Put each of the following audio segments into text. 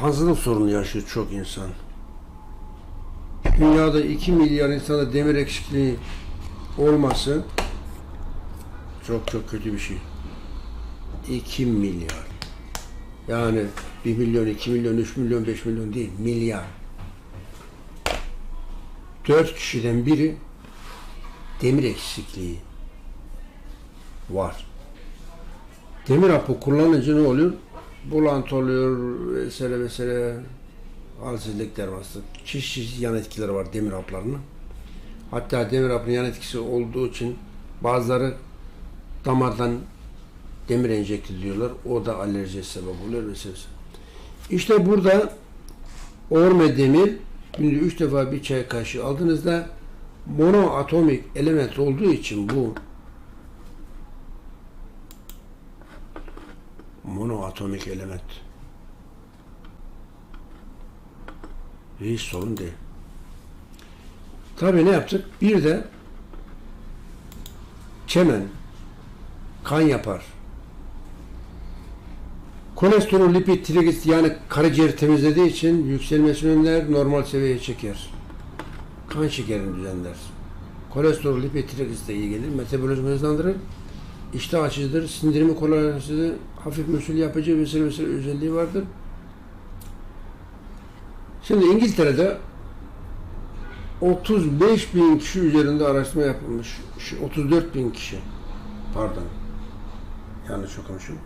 Kansızlık sorunu yaşıyor çok insan. Dünyada 2 milyar insanda demir eksikliği olması çok çok kötü bir şey. 2 milyar. Yani 1 milyon, 2 milyon, 3 milyon, 5 milyon değil, milyar. 4 kişiden biri demir eksikliği var. Demir hapı kullanınca ne oluyor? Bulantı oluyor vesaire vesaire halsizlikler var. Çeşit çeşit yan etkileri var demir haplarının. Hatta demir hapının yan etkisi olduğu için bazıları damardan demir enjekte ediyorlar. O da alerjiye sebep oluyor vesaire. İşte burada orme demir günde üç defa bir çay kaşığı aldığınızda monoatomik element olduğu için bu monoatomik element hiç sorun değil. Tabii ne yaptık? Bir de çemen kan yapar. Kolesterol, lipid, trigliserit yani karaciğer temizlediği için yükselmesini önler, normal seviyeye çeker. Kan şekerini düzenler. Kolesterol, lipid, trigliserit iyi gelir. Metabolizmayı hızlandırır. İştah açıcıdır, sindirimi kolaylaştırır, hafif müsül yapıcı vesaire vesaire özelliği vardır. Şimdi İngiltere'de 35 bin kişi üzerinde araştırma yapılmış. Şu 34 bin kişi. Pardon. Yanlış okumuşum.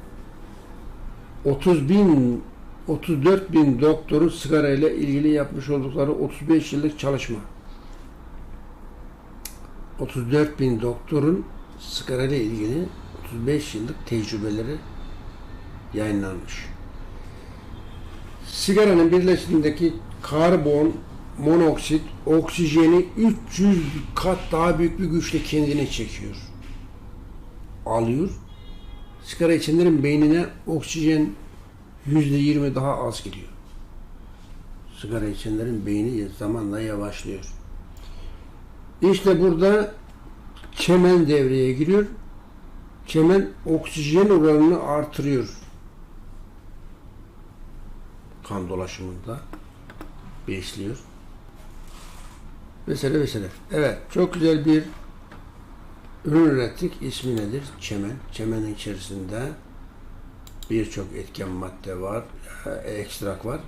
30 bin 34 bin doktorun sigara ile ilgili yapmış oldukları 35 yıllık çalışma. 34 bin doktorun sigara ile ilgili 35 yıllık tecrübeleri yayınlanmış. Sigaranın birleşimindeki karbon monoksit oksijeni 300 kat daha büyük bir güçle kendine çekiyor. Alıyor. Sigara içenlerin beynine oksijen %20 daha az gidiyor. Sigara içenlerin beyni zamanla yavaşlıyor. İşte burada çemen devreye giriyor. Çemen oksijen oranını artırıyor. Kan dolaşımında besliyor. Mesela mesela. Evet, çok güzel bir ürün ürettik. İsmi nedir? Çemen. Çemenin içerisinde birçok etken madde var, e, ekstrak var.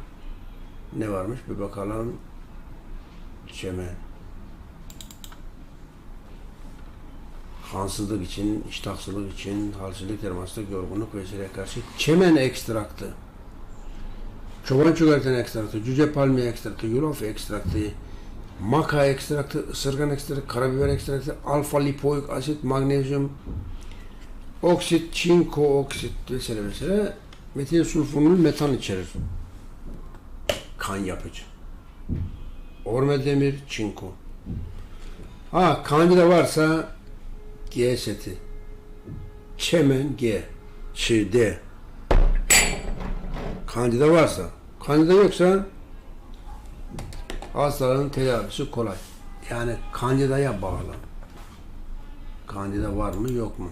Ne varmış? Bir bakalım. Çemen. Kansızlık için, iştahsızlık için, halsizlik, dermansızlık, yorgunluk vesaireye karşı çemen ekstraktı, çoban çökerten ekstraktı, cüce palmiye ekstraktı, yulaf ekstraktı, maka ekstraktı, ısırgan ekstraktı, karabiber ekstraktı, alfa lipoik asit, magnezyum, oksit, çinko oksit vesaire vesaire metil sulfonul metan içerir. Kan yapıcı. Orme demir, çinko. Ha kandida varsa G seti. Çemen G. Şey D. Kandida varsa. Kandida yoksa hastalığın tedavisi kolay. Yani kandidaya bağlı. Kandida var mı yok mu?